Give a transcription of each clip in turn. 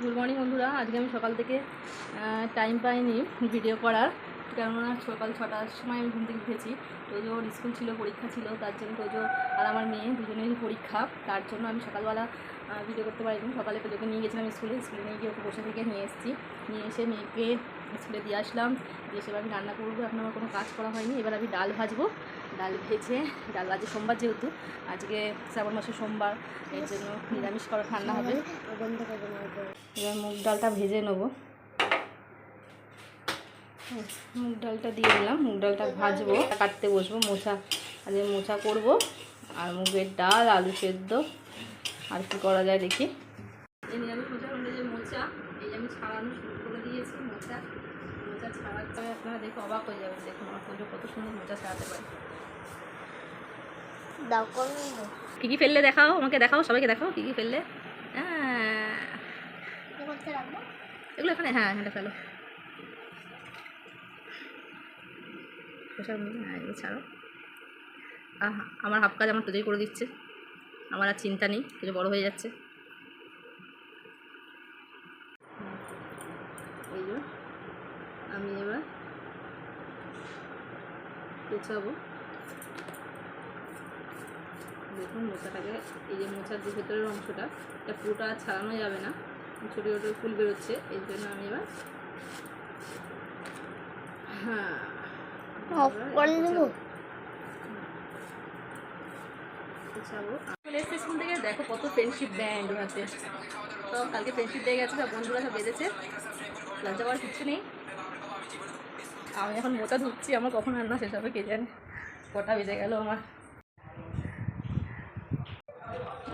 Good morning বন্ধুরা। আজকে আমি সকাল থেকে টাইম পাইনি ভিডিও করার। কেননা সকাল ছটার সময় আমি ঘুম থেকে উঠেছি। তোজো ওর স্কুল ছিল, পরীক্ষা ছিল, তার জন্য তোজো আর আমার মেয়ে দুজনেরই পরীক্ষা। তার জন্য আমি সকালবেলা ভিডিও করতে পারিনি। সকালে তোজোকে নিয়ে গেছিলাম স্কুলে স্কুলে নিয়ে গিয়ে ওকে বসে থেকে নিয়ে এসেছি। নিয়ে এসে মেয়েকে স্কুলে দিয়ে আসলাম। দিয়ে এসে আমি রান্না করব। এখন আমার কোনো কাজ করা হয়নি। এবার আমি ডাল ভাজবো। ডাল ভেজে ডাল ভাজে সোমবার যেহেতু আজকে শ্রাবণ মাসে সোমবার এর জন্য নিরামিষ করা ঠান্ডা হবে। এবার মুগ ডালটা ভেজে নেব। মুগ ডালটা দিয়ে দিলাম। মুগ ডালটা ভাজবো কাটতে বসবো মোচা আজকে মোচা করব। আর মুগের ডাল আলু সেদ্ধ। আর কি করা যায় দেখি। এই নিরামিষ মোচার মধ্যে যে মোচা এই যে আমি ছাড়ানো শুরু করে দিয়েছি। মোচা মোচা ছাড়াতে আপনারা দেখে অবাক হয়ে যাবেন দেখুন আমার কত সুন্দর মোচা ছাড়াতে পারে। কী কী ফেললে দেখাও আমাকে দেখাও সবাইকে দেখাও কী কী ফেললে। এগুলো এখানে হ্যাঁ এখানে ফেলো। মধ্যে হ্যাঁ এগুলো ছাড়ো। আহা আমার হাফ কাজ আমার তোজই করে দিচ্ছে। আমার আর চিন্তা নেই কিছু বড় হয়ে যাচ্ছে। এই আমি এবার কুচাবো দেখুন মোচাটাকে এই যে মোচার যে ভেতরের অংশটা এটা পুরোটা আর ছাড়ানো যাবে না। ছোটো ছোটো ফুল বেরোচ্ছে এই জন্য আমি এবার হ্যাঁ চলে এসছে স্কুল থেকে দেখো কত ফ্রেন্ডশিপ ব্যান্ড হাতে। তো কালকে ফ্রেন্ডশিপ ডে গেছে সব বন্ধুরা সব বেঁধেছে। লজ্জা পাওয়ার কিচ্ছু নেই। আমি এখন মোটা ধুচ্ছি আমার কখন রান্না শেষ হবে কে জানে। কটা বেজে গেল আমার।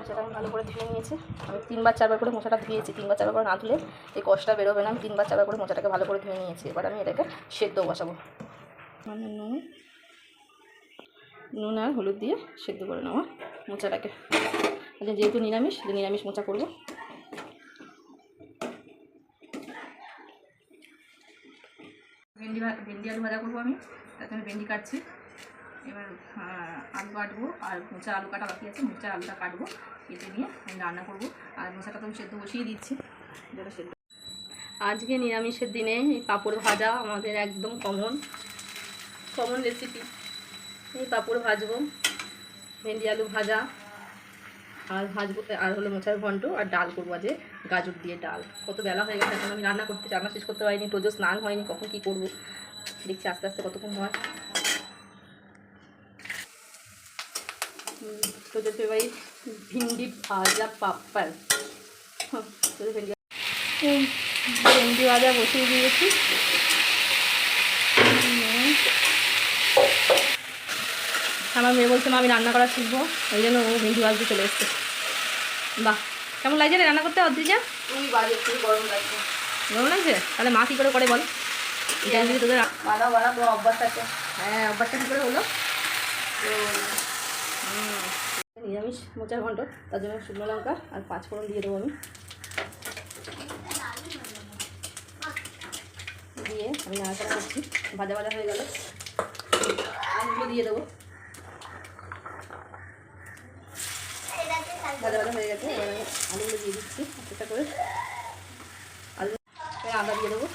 মোচাটা আমি ভালো করে ধুয়ে নিয়েছি। আমি তিনবার চারবার করে মোচাটা ধুয়েছি, তিনবার চারবার করে না ধুলে এই কষটা বেরোবে না, আমি তিনবার চারবার করে মোচাটাকে ভালো করে ধুয়ে নিয়েছি। এবার আমি এটাকে সেদ্ধ বসাবো। মানে নুন নুন আর হলুদ দিয়ে সেদ্ধ করে নেওয়া মোচাটাকে। আচ্ছা যেহেতু নিরামিষ নিরামিষ মোচা করব। ভেন্ডি ভেন্ডি আলু ভাজা করব আমি। তার জন্য ভেন্ডি কাটছি। এবার আলু কাটবো, আর মোচা আলু কাটা বাকি আছে, মোচা আলুটা কাটবো, কেটে নিয়ে আমি রান্না করব। আর মোচাটা তো আমি সেদ্ধ বসিয়ে দিচ্ছি। যেটা সেদ্ধ। আজকে নিরামিষের দিনে এই পাঁপড় ভাজা আমাদের একদম কমন কমন রেসিপি এই পাঁপড় ভাজবো, ভেন্ডি আলু ভাজা, আর ভাজবো, আর হলো মোচার ঘন্ট, আর ডাল করব আজকে, গাজর দিয়ে ডাল। কত বেলা হয়ে গেছে, এখন আমি রান্না করতে, রান্না শেষ করতে পারিনি তোজো স্নান হয়নি, কখন কী করব? দেখছি আস্তে আস্তে কতক্ষণ হয়। তোদের ফেভারিট ভিন্ডি ভাজা পাপ্পার তোদের ভেন্ডি ভেন্ডি ভাজা বসিয়ে দিয়েছি। আমার মেয়ে বলছে মা আমি রান্না করা শিখব। ওই জন্য ও ভেন্ডি ভাজতে চলে এসছে। বাহ কেমন লাগছে রে রান্না করতে অদ্রিজা? খুবই বাজে খুবই গরম লাগছে। কেমন লাগছে? তাহলে মা কী করে করে বল। তোদের বানা বানা তো অভ্যাস আছে। হ্যাঁ অভ্যাসটা কী করে হলো? তো নিরামিষ, মোচার ঘন্ট, তার জন্য শুকনো লঙ্কা আর পাঁচ ফোড়ন দিয়ে দেবো আমি। দিয়ে আমি নাড়াচাড়া করছি। ভাজা ভাজা হয়ে গেল আলুগুলো দিয়ে দেবো। ভাজা ভাজা হয়ে গেছে, এবার আমি আলুগুলো দিয়ে দিচ্ছি একটা করে। আলু আদা দিয়ে দেবো।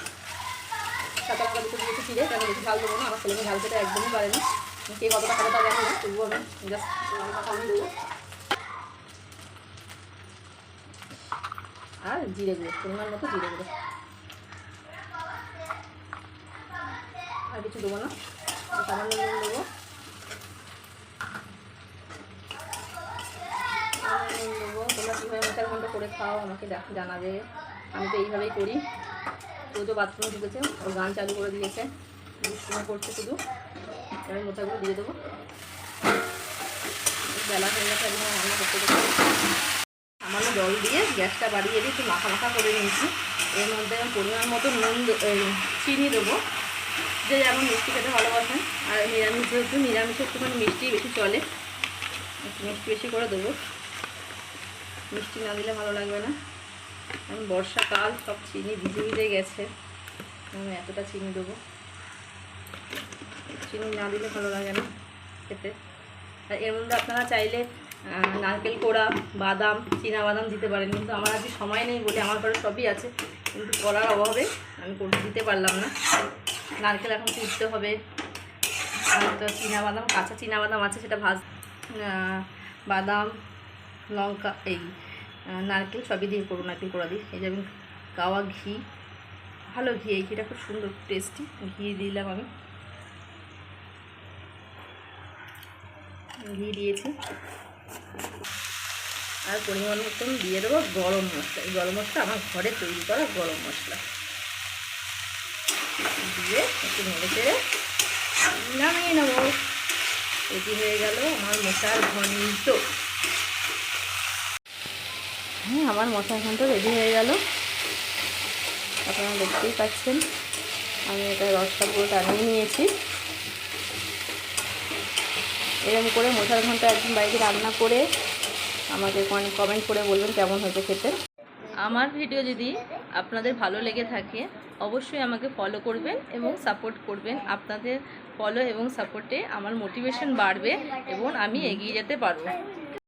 কাঁচা লঙ্কা দুটো দিয়েছি ফিরে তাকে বেশি ঝাল দেবো না, আমার ছেলেকে ঝাল খেতে একদমই পারে না। আমি জাস্ট আর জিরে গুঁড়ো, পরিমাণ মতো জিরে গুঁড়ো। আর কিছু দেবো না, সামান্য নুন দেবো। করে খাও, আমাকে জানাবে। আমি তো এইভাবেই করি। তো বাথরুমে ঢুকেছে, ওর গান চালু করে দিয়েছে। করছে শুধু। এবার মোচাগুলো দিয়ে দেবো। বেলা হয়ে গেছে একদম রান্না করতে করতে। সামান্য জল দিয়ে গ্যাসটা বাড়িয়ে দিয়ে একটু মাখা মাখা করে নিয়েছি। এর মধ্যে আমি পরিমাণ মতো নুন চিনি দেবো। যে যেমন মিষ্টি খেতে ভালোবাসেন, আর নিরামিষ যেহেতু নিরামিষে একটুখানি মিষ্টি বেশি চলে। একটু মিষ্টি বেশি করে দেবো। মিষ্টি না দিলে ভালো লাগবে না। এখন বর্ষাকাল সব চিনি ভিজে ভিজে গেছে। আমি এতটা চিনি দেবো। চিনি না দিলে ভালো লাগে না খেতে। আর এর মধ্যে আপনারা চাইলে নারকেল কোড়া, বাদাম চীনা বাদাম দিতে পারেন, কিন্তু আমার আজকে সময় নেই বলে আমার ঘরে সবই আছে, কিন্তু করার অভাবে আমি দিতে পারলাম না। নারকেল এখন কুটতে হবে তো চীনা বাদাম কাঁচা চীনা বাদাম আছে সেটা ভাজ বাদাম, লঙ্কা, এই নারকেল সবই দিয়ে করব নারকেল কোড়া দিই এই যে আমি গাওয়া ঘি, ভালো ঘি, এই ঘিটা খুব সুন্দর টেস্টি ঘি দিলাম আমি। ঘি দিয়েছি। আর পরিমাণ মতন দিয়ে দেবো গরম মশলা। এই গরম মশলা আমার ঘরে তৈরি করা গরম মশলা। দিয়ে একটু নেড়ে চেড়ে নামিয়ে নেব। এটি হয়ে গেল আমার মশার ঘন্ট। হ্যাঁ আমার মশার ঘন্ট রেডি হয়ে গেল। আপনারা দেখতেই পাচ্ছেন। আমি এটা রসটা পুরো টানিয়ে নিয়েছি। এরকম করে মশার ঘণ্টা একদিন বাড়িতে রান্না করে আমাকে কমেন্ট করে বলবেন কেমন হয়েছে খেতে। আমার ভিডিও যদি আপনাদের ভালো লেগে থাকে, অবশ্যই আমাকে ফলো করবেন এবং সাপোর্ট করবেন। আপনাদের ফলো এবং সাপোর্টে আমার মোটিভেশন বাড়বে এবং আমি এগিয়ে যেতে পারব।